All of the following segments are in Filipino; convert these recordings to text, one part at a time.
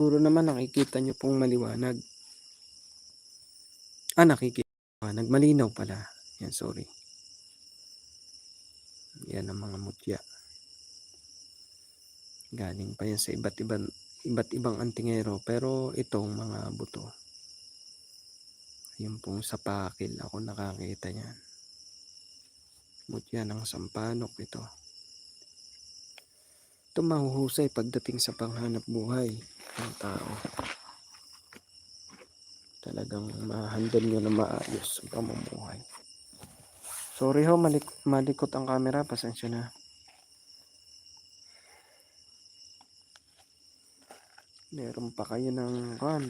Siguro naman nakikita nyo pong maliwanag. Ah, nakikita. Maliwanag. Malinaw pala. Yan, sorry. Yan ang mga mutya. Galing pa yan sa iba't ibang iba't ibang antingero. Pero itong mga buto. Yung pong sa pakil. Ako nakakita yan. Mutya ng sampanok ito. Ito mahuhusay pagdating sa panghanap buhay ng tao. Talagang ma-handle nyo na maayos ang pamumuhay. Sorry ho, malik malikot ang camera. Pasensya na. Meron pa kayo ng kan.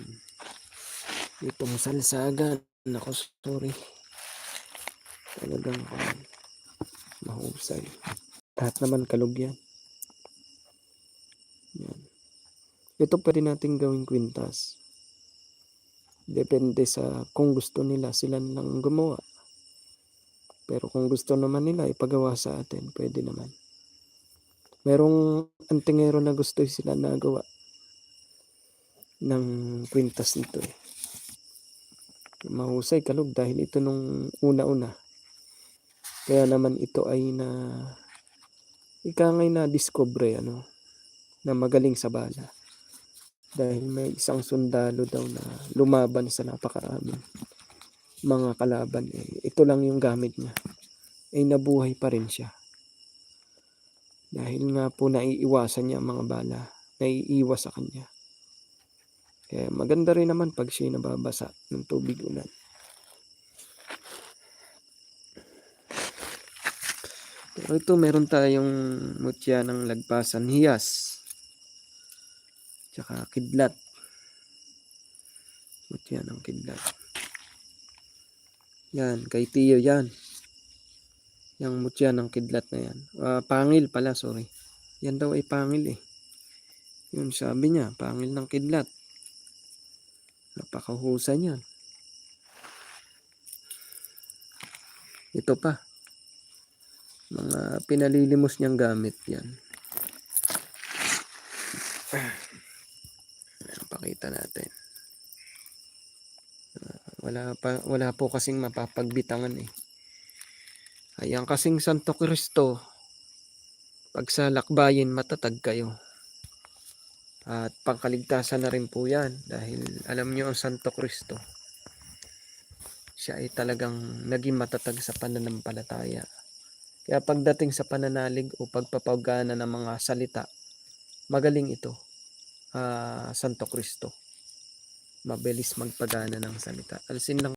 Itong salsagan. Nako, sorry. Talagang kan. Mahusay. Lahat naman kalog. Ito pwede natin gawing kwintas. Depende sa kung gusto nila sila lang gumawa. Pero kung gusto naman nila ipagawa sa atin, pwede naman. Merong antingero na gusto sila nagawa ng kwintas nito eh. Mahusay kalog dahil ito nung una-una. Kaya naman ito ay na ika ngay na discover ano na magaling sa bala. Dahil may isang sundalo daw na lumaban sa napakaraming mga kalaban. Eh, ito lang yung gamit niya. Eh nabuhay pa rin siya. Dahil nga po naiiwasan niya ang mga bala. Naiiwas sa kanya. Kaya maganda rin naman pag siya nababasa ng tubig ulan. Pero ito meron tayong mutya ng lagpasan hiyas. Tsaka kidlat. Mutya ng kidlat. Yan, kay Tiyo yan. Yang mutya ng kidlat na yan. Ah, pangil pala, sorry. Yan daw ay pangil eh. Yun sabi niya, pangil ng kidlat. Napakahusay niyan. Ito pa. Mga pinalilimos niyang gamit yan. Ayan, Pakita natin. Ah, wala pa wala po kasing mapapagbitangan eh. Ayan kasing Santo Cristo. Pag sa lakbayin matatag kayo. At pangkaligtasan na rin po yan dahil alam nyo ang Santo Cristo. Siya ay talagang naging matatag sa pananampalataya. Kaya pagdating sa pananalig o pagpapagana ng mga salita, magaling ito. Ah, Santo Cristo. Mabilis magpagana ng salita. Alsin lang